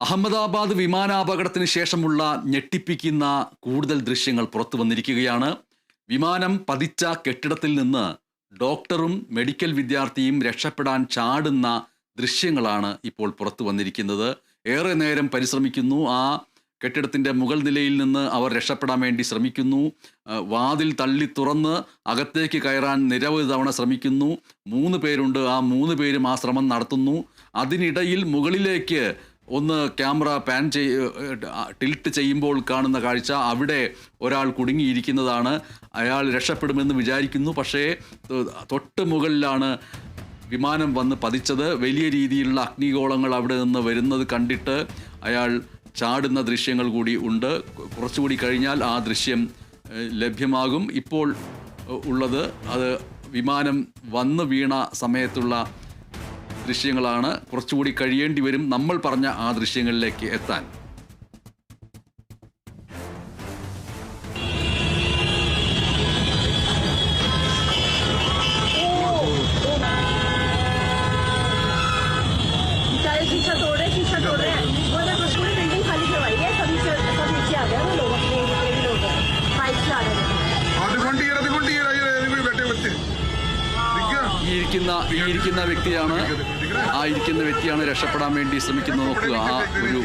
അഹമ്മദാബാദ് വിമാനാപകടത്തിന് ശേഷമുള്ള ഞെട്ടിപ്പിക്കുന്ന കൂടുതൽ ദൃശ്യങ്ങൾ പുറത്തു വന്നിരിക്കുകയാണ്. വിമാനം പതിച്ച കെട്ടിടത്തിൽ നിന്ന് ഡോക്ടറും മെഡിക്കൽ വിദ്യാർത്ഥിയും രക്ഷപ്പെടാൻ ചാടുന്ന ദൃശ്യങ്ങളാണ് ഇപ്പോൾ പുറത്തു വന്നിരിക്കുന്നത്. ഏറെ നേരം പരിശ്രമിക്കുന്നു. ആ കെട്ടിടത്തിന്റെ മുകൾ നിലയിൽ നിന്ന് അവർ രക്ഷപ്പെടാൻ വേണ്ടി ശ്രമിക്കുന്നു. വാതിൽ തള്ളി തുറന്ന് അകത്തേക്ക് കയറാൻ നിരവധി തവണ ശ്രമിക്കുന്നു. മൂന്ന് പേരുണ്ട്. ആ മൂന്ന് പേരും ആ ശ്രമം നടത്തുന്നു. അതിനിടയിൽ മുകളിലേക്ക് ഒന്ന് ക്യാമറ പാൻ ചെയ് ടിൽറ്റ് ചെയ്യുമ്പോൾ കാണുന്ന കാഴ്ച അവിടെ ഒരാൾ കുടുങ്ങിയിരിക്കുന്നതാണ്. അയാൾ രക്ഷപ്പെടുമെന്ന് വിചാരിക്കുന്നു. പക്ഷേ തൊട്ട് മുകളിലാണ് വിമാനം വന്ന് പതിച്ചത്. വലിയ രീതിയിലുള്ള അഗ്നിഗോളങ്ങൾ അവിടെ നിന്ന് വരുന്നത് കണ്ടിട്ട് അയാൾ ചാടുന്ന ദൃശ്യങ്ങൾ കൂടി ഉണ്ട്. കുറച്ചുകൂടി കഴിഞ്ഞാൽ ആ ദൃശ്യം ലഭ്യമാകും. ഇപ്പോൾ ഉള്ളത് അത് വിമാനം വന്ന് വീണ സമയത്തുള്ള ദൃശ്യങ്ങളാണ്. കുറച്ചുകൂടി കഴിയേണ്ടി വരും. നമ്മൾ പറഞ്ഞ ആ ദൃശ്യങ്ങളിലേക്ക് എത്താൻ. सारे ഇരിക്കുന്ന ഈ ഇരിക്കുന്ന വ്യക്തിയാണ് ആ ഇരിക്കുന്ന വ്യക്തിയാണ് രക്ഷപ്പെടാൻ വേണ്ടി ശ്രമിക്കുന്നത് നോക്കുക. ആ ഒരു